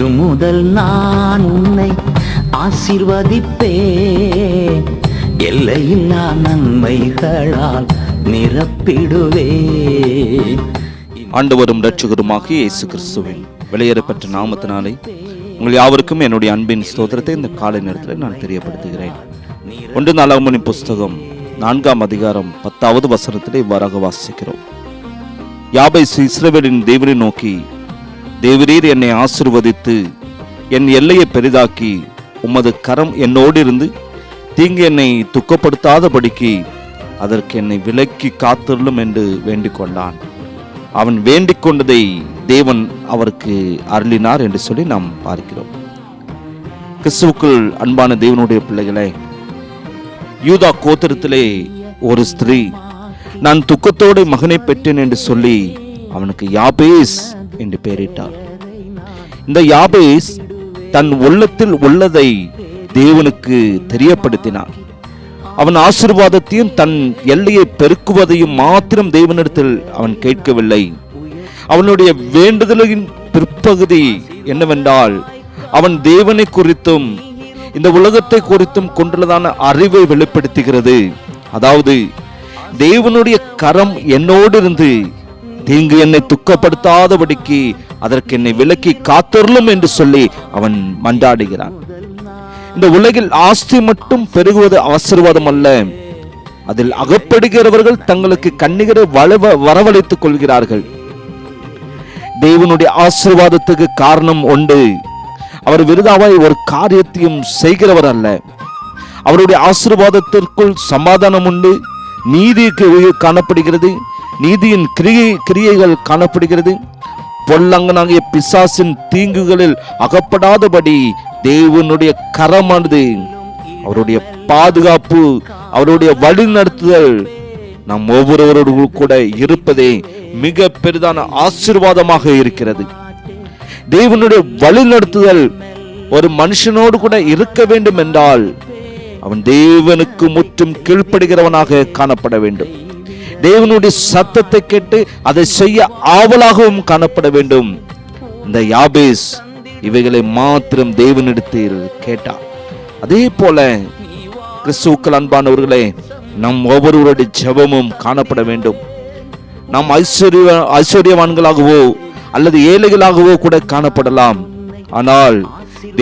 இன்று முதல் நான் உன்னை ஆசிர்வதிப்பேன். எல்லையில்லா நன்மைகளால் நிரப்பிடுவேன். ஆண்டவரும் ரட்சகருமாக இயேசு கிறிஸ்துவின் வெளியேறப்பட்ட நாமத்தினாலே உங்கள் யாவருக்கும் என்னுடைய அன்பின் ஸ்தோத்திரத்தை இந்த காலை நேரத்தில் நான் தெரியப்படுத்துகிறேன். ஒன்று நாளாகமணி புஸ்தகம் நான்காம் அதிகாரம் பத்தாவது வசனத்திலே இவ்வாறாக வாசிக்கிறோம். யாபை இஸ்ரவேலின் தேவனை நோக்கி தேவரீர் என்னை ஆசிர்வதித்து என் எல்லையை பெரிதாக்கி உமது கரம் என்னோடு இருந்து தீங்கு என்னை துக்கப்படுத்தாதபடிக்கு அதற்கு என்னை விலக்கி காத்திருளும் என்று வேண்டிக் கொண்டான் அவன் வேண்டிக் கொண்டதை தேவன் அவருக்கு அருளினார் என்று சொல்லி நாம் பார்க்கிறோம். கிறிஸ்துவுக்குள் அன்பான தேவனுடைய பிள்ளைகளே யூதா கோத்திரத்திலே ஒரு ஸ்திரீ நான் துக்கத்தோடு மகனை பெற்றேன் என்று சொல்லி அவனுக்கு யாபேஸ் என்று பெயரிட்டார். இந்த யாபேஸ் தன் உள்ளத்தில் உள்ளதை தேவனுக்கு தெரியப்படுத்தினான். அவன் ஆசிர்வாதத்தையும் தன் எல்லையை பெருக்குவதையும் மாத்திரம் தேவனிடத்தில் அவன் கேட்கவில்லை. அவனுடைய வேண்டுதலின் பிற்பகுதி என்னவென்றால் அவன் தேவனை குறித்தும் இந்த உலகத்தை குறித்தும் கொண்டுள்ளதான அறிவை வெளிப்படுத்துகிறது. அதாவது தேவனுடைய கரம் என்னோடு இருந்து தீங்கு என்னை துக்கப்படுத்தாதபடிக்கு அதற்கு என்னை விலக்கி காத்தருளும் என்று சொல்லி அவன் மன்றாடுகிறான். இந்த உலகில் ஆஸ்தி மட்டும் பெருகுவது ஆசீர்வாதம் அல்ல. அதில் அகப்படுகிறவர்கள் தங்களுக்கு கண்ணிகரை வளவ வரவழைத்துக் கொள்கிறார்கள். தேவனுடைய ஆசிர்வாதத்துக்கு காரணம் உண்டு. அவர் விருதாவாய் ஒரு காரியத்தையும் செய்கிறவர் அல்ல. அவருடைய ஆசீர்வாதத்திற்குள் சமாதானம் உண்டு. நீதிக்கு காணப்படுகிறது. நீதியின் கிரியை கிரியைகள் காணப்படுகிறது. பொல்லங்கனாகிய பிசாசின் தீங்குகளில் அகப்படாதபடி தேவனுடைய கரமானது அவருடைய பாதுகாப்பு அவருடைய வழிநடத்துதல் நம் ஒவ்வொருவரோடு கூட இருப்பதே மிக பெரிதான ஆசீர்வாதமாக இருக்கிறது. தேவனுடைய வழிநடத்துதல் ஒரு மனுஷனோடு கூட இருக்க வேண்டும் என்றால் அவன் தேவனுக்கு முற்றும் கீழ்ப்படுகிறவனாக காணப்பட வேண்டும். தேவனுடைய சத்தத்தை கேட்டு அதை செய்ய ஆவலாகவும் காணப்பட வேண்டும். இந்த யாபேஸ் இவைகளை மாத்திரம் தேவனிடத்தில் கேட்டார் அதே போல கிறிஸ்துக்கள் அன்பானவர்களே நம் ஒவ்வொருவருடைய ஜெபமும் காணப்பட வேண்டும். நாம் ஐஸ்வர்ய ஐஸ்வர்யவான்களாகவோ அல்லது ஏழைகளாகவோ கூட காணப்படலாம். ஆனால்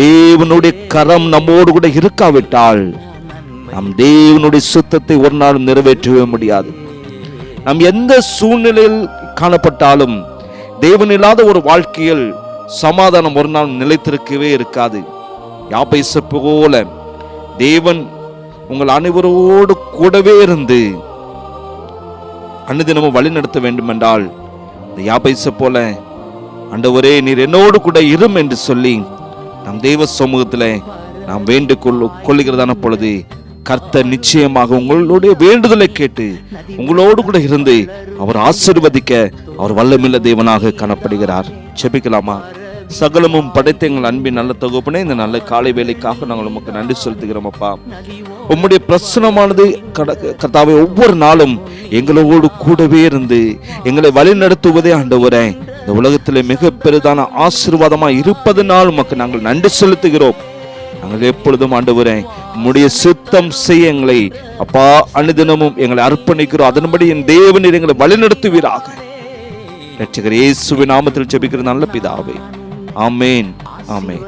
தேவனுடைய கரம் நம்மோடு கூட இருக்காவிட்டால் நம் தேவனுடைய சுத்தத்தை ஒரு நாளும் நிறைவேற்றவே முடியாது. நாம் எந்த சூழ்நிலையில் காணப்பட்டாலும் தேவன் இல்லாத ஒரு வாழ்க்கையில் சமாதானம் ஒரு நாள் நிலைத்திருக்கவே இருக்காது. யாபைச போல தேவன் உங்கள் அனைவரோடு கூடவே இருந்து அனுதினமும் வழி நடத்த வேண்டுமென்றால் இந்த யாபைச போல அண்டவரே நீர் என்னோடு கூட இரும் என்று சொல்லி நம் தெய்வ சமூகத்தில் நாம் வேண்டு கொள்ளுகிறதான பொழுது கர்த்தர் நிச்சயமாக உங்களுடைய வேண்டுதலை கேட்டு உங்களோடு கூட இருந்து அவர் ஆசீர்வதிக்க அவர் வல்லமில்ல தேவனாக காணப்படுகிறார். செபிக்கலாமா சகலமும் படைத்த எங்கள் அன்பின் நல்ல தொகுப்புனே இந்த நல்ல காலை வேலைக்காக நாங்கள் உமக்கு நன்றி செலுத்துகிறோம் அப்பா. உம்முடைய பிரச்சனமானது கர்த்தாவை ஒவ்வொரு நாளும் எங்களோடு கூடவே இருந்து எங்களை வழி நடத்துவதே ஆண்டவரே. இந்த உலகத்தில் மிக பெரிதான ஆசீர்வாதமாக இருப்பதனால் உமக்கு நாங்கள் நன்றி செலுத்துகிறோம். நாங்கள் எப்பொழுதும் ஆண்டவரே உம்முடைய சுத்தம் செய்ய எங்களை அப்பா அனுதினமும் எங்களை அர்ப்பணிக்கிறோம். அதன்படி என் தேவநீர் எங்களை வழிநடத்துவீராக. லட்சகர் இயேசுவி நாமத்தில் ஜெபிக்கிற நல்ல பிதாவே. ஆமேன் ஆமேன்.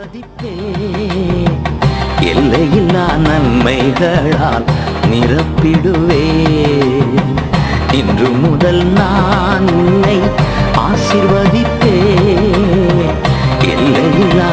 எல்லையில்லா நன்மைகளால் நிரப்பிடுவே இன்று முதல் நான் உன்னை ஆசிர்வதிப்பே எல்லையில்லா